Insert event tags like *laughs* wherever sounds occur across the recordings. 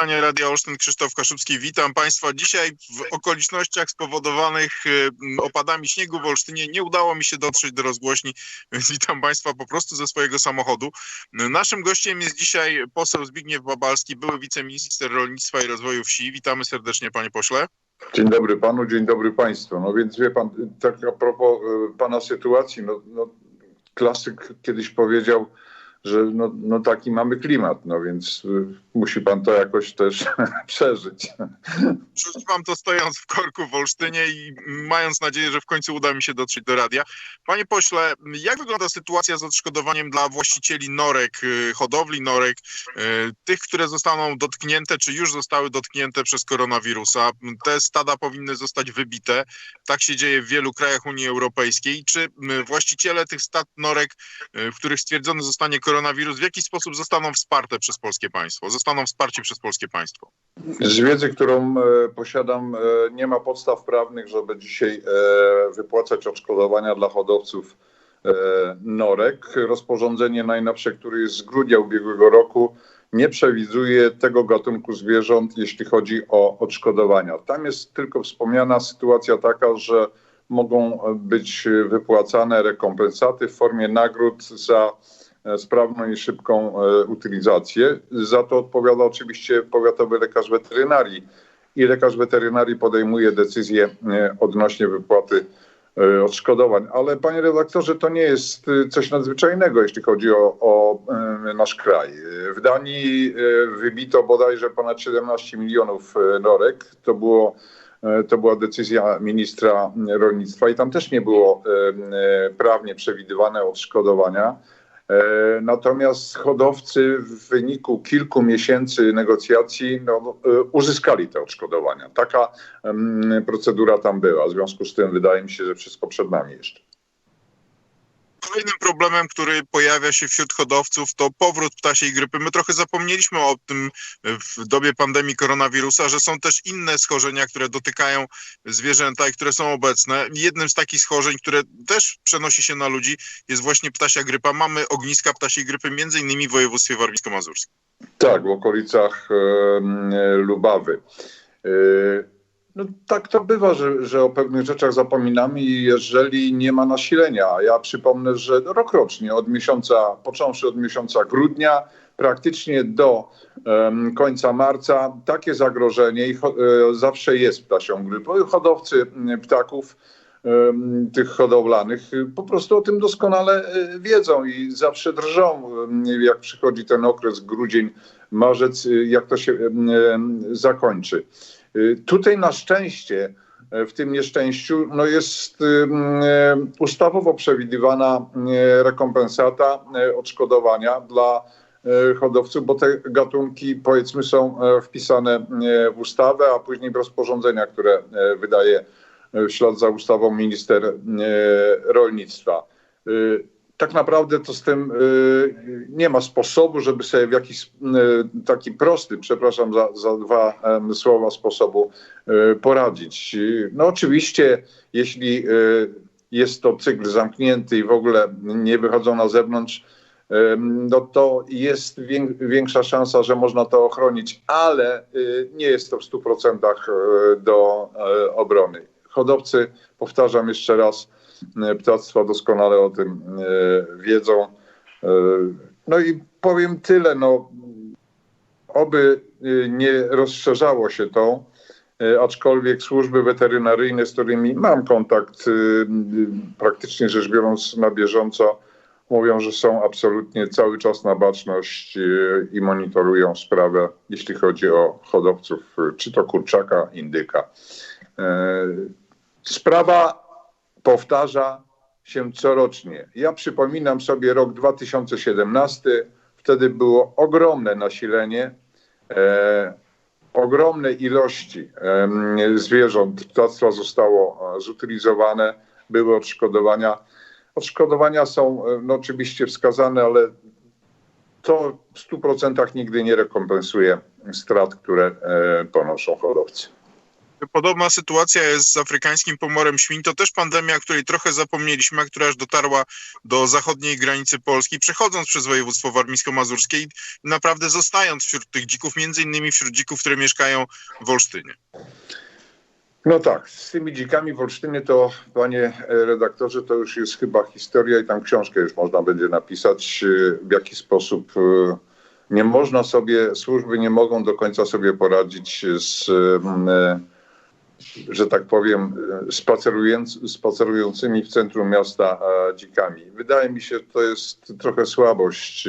Panie Radia Olsztyn, Krzysztof Kaszubski, witam Państwa. Dzisiaj w okolicznościach spowodowanych y, opadami śniegu w Olsztynie nie udało mi się dotrzeć do rozgłośni, *laughs* więc witam Państwa po prostu ze swojego samochodu. Naszym gościem jest dzisiaj poseł Zbigniew Babalski, były wiceminister rolnictwa i rozwoju wsi. Witamy serdecznie Panie Pośle. Dzień dobry Panu, dzień dobry Państwu. No więc wie Pan, tak a propos y, Pana sytuacji, no, no klasyk kiedyś powiedział, że no, no taki mamy klimat, no więc y, musi pan to jakoś też *laughs* przeżyć. Przeżywam to stojąc w korku w Olsztynie i mając nadzieję, że w końcu uda mi się dotrzeć do radia. Panie pośle, jak wygląda sytuacja z odszkodowaniem dla właścicieli norek, y, hodowli norek, y, tych, które zostaną dotknięte, czy już zostały dotknięte przez koronawirusa? Te stada powinny zostać wybite. Tak się dzieje w wielu krajach Unii Europejskiej. Czy właściciele tych stad norek, w których stwierdzony zostanie koronawirus, koronawirus w jaki sposób zostaną wsparte przez polskie państwo, zostaną wsparci przez polskie państwo? Z wiedzy, którą e, posiadam, e, nie ma podstaw prawnych, żeby dzisiaj e, wypłacać odszkodowania dla hodowców norek. Rozporządzenie najnowsze, które jest z grudnia ubiegłego roku, nie przewiduje tego gatunku zwierząt, jeśli chodzi o odszkodowania. Tam jest tylko wspomniana sytuacja taka, że mogą być wypłacane rekompensaty w formie nagród za sprawną i szybką e, utylizację. Za to odpowiada oczywiście powiatowy lekarz weterynarii i lekarz weterynarii podejmuje decyzję e, odnośnie wypłaty odszkodowań. Ale panie redaktorze, to nie jest coś nadzwyczajnego, jeśli chodzi o, o nasz kraj. W Danii wybito bodajże ponad 17 milionów norek. To było to była decyzja ministra rolnictwa i tam też nie było prawnie przewidywane odszkodowania. E, natomiast hodowcy w wyniku kilku miesięcy negocjacji no, e, uzyskali te odszkodowania. Taka procedura tam była. W związku z tym wydaje mi się, że wszystko przed nami jeszcze. Kolejnym problemem, który pojawia się wśród hodowców, to powrót ptasiej grypy. My trochę zapomnieliśmy o tym w dobie pandemii koronawirusa, że są też inne schorzenia, które dotykają zwierzęta i które są obecne. Jednym z takich schorzeń, które też przenosi się na ludzi, jest właśnie ptasia grypa. Mamy ogniska ptasiej grypy między innymi w województwie warmińsko-mazurskim. Tak, w okolicach e, Lubawy. E, no, tak to bywa, że, że o pewnych rzeczach zapominamy i jeżeli nie ma nasilenia, ja przypomnę, że rokrocznie od miesiąca, począwszy od miesiąca grudnia, praktycznie do um, końca marca, takie zagrożenie i, e, zawsze jest ptasią grypą. Hodowcy ptaków tych hodowlanych po prostu o tym doskonale e, wiedzą i zawsze drżą, jak przychodzi ten okres grudzień, marzec, jak to się zakończy. Y, tutaj na szczęście e, w tym nieszczęściu no jest y, ustawowo przewidywana rekompensata odszkodowania dla hodowców, bo te gatunki powiedzmy są wpisane w ustawę, a później w rozporządzenia, które wydaje w ślad za ustawą minister rolnictwa. Tak naprawdę to z tym y, nie ma sposobu, żeby sobie w jakiś y, taki prosty, przepraszam za, za dwa słowa, sposobu y, poradzić. No oczywiście, jeśli jest to cykl zamknięty i w ogóle nie wychodzą na zewnątrz, no to jest większa szansa, że można to ochronić, ale nie jest to w 100% do obrony. Hodowcy, powtarzam jeszcze raz, E, ptactwa doskonale o tym e, wiedzą. E, no i powiem tyle, no, oby nie rozszerzało się to, aczkolwiek służby weterynaryjne, z którymi mam kontakt, praktycznie rzecz biorąc na bieżąco, mówią, że są absolutnie cały czas na baczność i monitorują sprawę, jeśli chodzi o hodowców, czy to kurczaka, indyka. Sprawa powtarza się corocznie. Ja przypominam sobie rok 2017, wtedy było ogromne nasilenie, e, ogromne ilości e, zwierząt, ptactwa zostało e, zutylizowane, były odszkodowania. Odszkodowania są e, no, oczywiście wskazane, ale to w 100% nigdy nie rekompensuje strat, które e, ponoszą hodowcy. Podobna sytuacja jest z afrykańskim pomorem świń. To też pandemia, o której trochę zapomnieliśmy, a która aż dotarła do zachodniej granicy Polski, przechodząc przez województwo warmińsko-mazurskie i naprawdę zostając wśród tych dzików, między innymi wśród dzików, które mieszkają w Olsztynie. No tak, z tymi dzikami w Olsztynie to, panie redaktorze, to już jest chyba historia i tam książkę już można będzie napisać, w jaki sposób nie można sobie, służby nie mogą do końca sobie poradzić z, że tak powiem, spacerując, spacerującymi w centrum miasta dzikami. Wydaje mi się, że to jest trochę słabość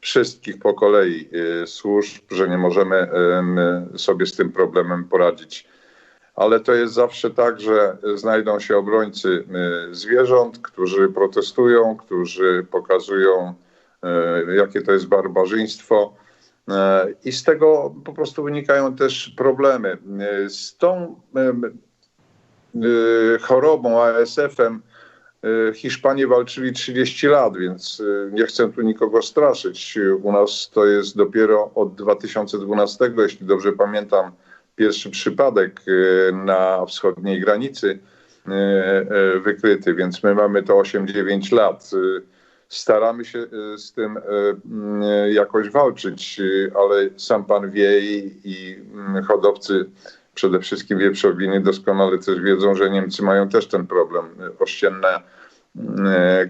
wszystkich po kolei służb, że nie możemy sobie z tym problemem poradzić ale to jest zawsze tak, że znajdą się obrońcy zwierząt, którzy protestują, którzy pokazują, jakie to jest barbarzyństwo. I z tego po prostu wynikają też problemy. Z tą chorobą ASF-em Hiszpanie walczyli 30 lat, więc nie chcę tu nikogo straszyć. U nas to jest dopiero od 2012, jeśli dobrze pamiętam, pierwszy przypadek na wschodniej granicy wykryty, więc my mamy to 8-9 lat. Staramy się z tym jakoś walczyć, ale sam pan wie i, i hodowcy przede wszystkim wieprzowiny doskonale też wiedzą, że Niemcy mają też ten problem. Ościenne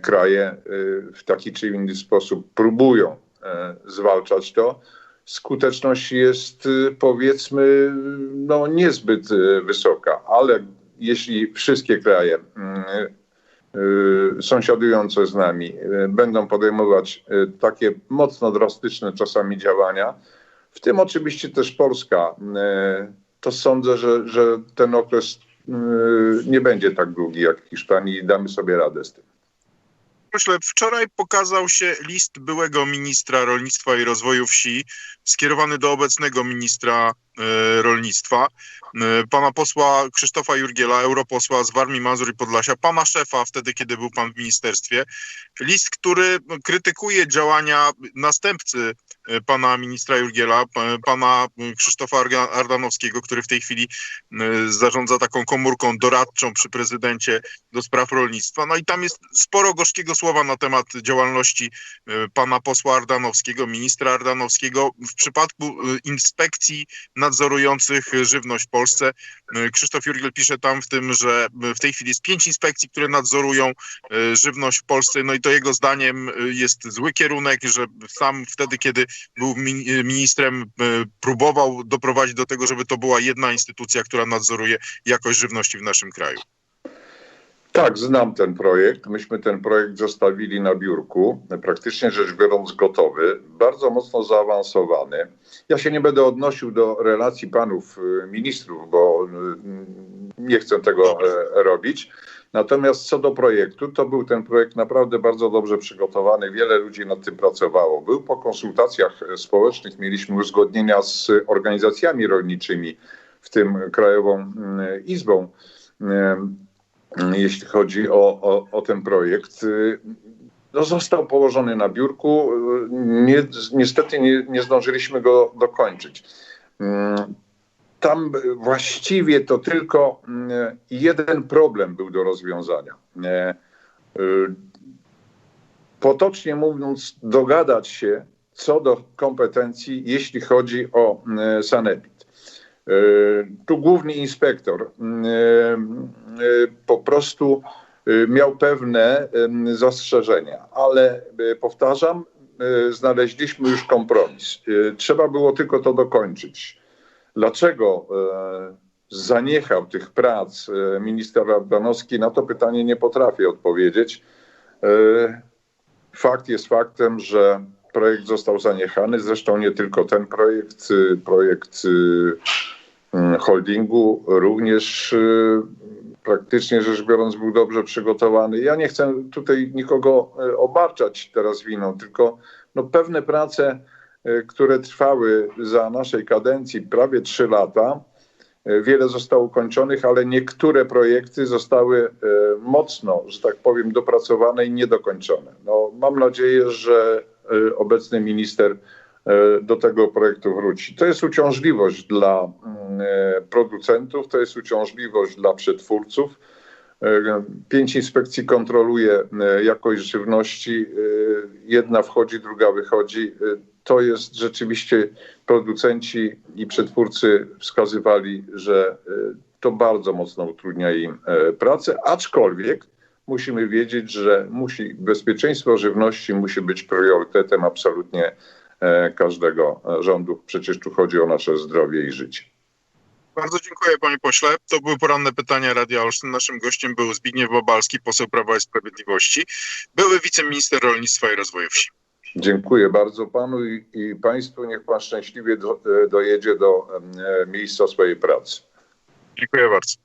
kraje w taki czy inny sposób próbują zwalczać to skuteczność jest powiedzmy no, niezbyt wysoka, ale jeśli wszystkie kraje sąsiadujące z nami będą podejmować takie mocno drastyczne czasami działania, w tym oczywiście też Polska, to sądzę, że, że ten okres nie będzie tak długi jak Hiszpanii i damy sobie radę z tym. Pośle, wczoraj pokazał się list byłego ministra rolnictwa i rozwoju wsi skierowany do obecnego ministra rolnictwa, pana posła Krzysztofa Jurgiela, europosła z Warmii, Mazur i Podlasia, pana szefa wtedy, kiedy był pan w ministerstwie. List, który krytykuje działania następcy pana ministra Jurgiela, pana Krzysztofa Ardanowskiego, który w tej chwili zarządza taką komórką doradczą przy prezydencie do spraw rolnictwa. No i tam jest sporo gorzkiego słowa na temat działalności pana posła Ardanowskiego, ministra Ardanowskiego w przypadku inspekcji nadzorujących żywność w Polsce. Krzysztof Jurgiel pisze tam w tym, że w tej chwili jest pięć inspekcji, które nadzorują żywność w Polsce. No i to jego zdaniem jest zły kierunek, że sam wtedy, kiedy był ministrem, próbował doprowadzić do tego, żeby to była jedna instytucja, która nadzoruje jakość żywności w naszym kraju. Tak, znam ten projekt. Myśmy ten projekt zostawili na biurku, praktycznie rzecz biorąc gotowy, bardzo mocno zaawansowany. Ja się nie będę odnosił do relacji panów ministrów, bo nie chcę tego robić. Natomiast co do projektu, to był ten projekt naprawdę bardzo dobrze przygotowany. Wiele ludzi nad tym pracowało. Był po konsultacjach społecznych, mieliśmy uzgodnienia z organizacjami rolniczymi, w tym Krajową Izbą jeśli chodzi o, o, o, ten projekt. No, został położony na biurku. Nie, niestety nie, nie zdążyliśmy go dokończyć. Tam właściwie to tylko jeden problem był do rozwiązania. Potocznie mówiąc, dogadać się co do kompetencji, jeśli chodzi o sanepid. Tu główny inspektor po prostu miał pewne zastrzeżenia, ale powtarzam, znaleźliśmy już kompromis. Trzeba było tylko to dokończyć. Dlaczego zaniechał tych prac minister Ardanowski? Na to pytanie nie potrafię odpowiedzieć. Fakt jest faktem, że projekt został zaniechany. Zresztą nie tylko ten projekt, projekt holdingu również praktycznie rzecz biorąc był dobrze przygotowany. Ja nie chcę tutaj nikogo obarczać teraz winą, tylko no pewne prace, które trwały za naszej kadencji prawie trzy lata, wiele zostało ukończonych, ale niektóre projekty zostały mocno, że tak powiem, dopracowane i niedokończone. No, mam nadzieję, że obecny minister do tego projektu wróci. To jest uciążliwość dla e, producentów, to jest uciążliwość dla przetwórców. E, Pięć inspekcji kontroluje e, jakość żywności. e, Jedna wchodzi, druga wychodzi. E, To jest rzeczywiście producenci i przetwórcy wskazywali, że e, to bardzo mocno utrudnia im e, pracę, aczkolwiek musimy wiedzieć, że musi, bezpieczeństwo żywności musi być priorytetem absolutnie e, każdego e, rządu. Przecież tu chodzi o nasze zdrowie i życie. Bardzo dziękuję panie pośle. To były poranne pytania Radia Olsztyn. Naszym gościem był Zbigniew Bobalski, poseł Prawa i Sprawiedliwości, były wiceminister rolnictwa i rozwoju wsi. Dziękuję bardzo panu i, i państwu. Niech pan szczęśliwie do, e, dojedzie do e, miejsca swojej pracy. Dziękuję bardzo.